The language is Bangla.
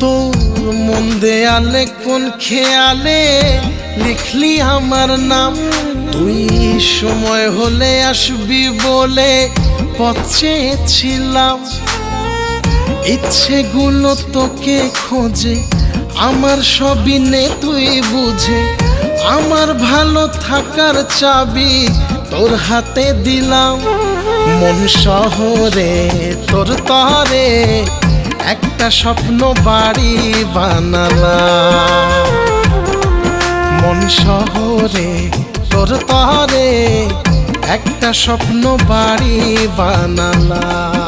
তোর মন দেয়ালে কোন খেয়ালে লিখলি আমার নাম? তুই সময় হলে আসবি বলে পথ চেয়েছিলাম। ইচ্ছেগুলো তোকে খোঁজে, আমার সবই নে তুই বুঝে। আমার ভালো থাকার চাবি তোর হাতে দিলাম। মন শহরে, তোর তরে একটা স্বপ্ন বাড়ি বানালাম। মন শহরে তোর তরে একটা স্বপ্ন বাড়ি বানালাম।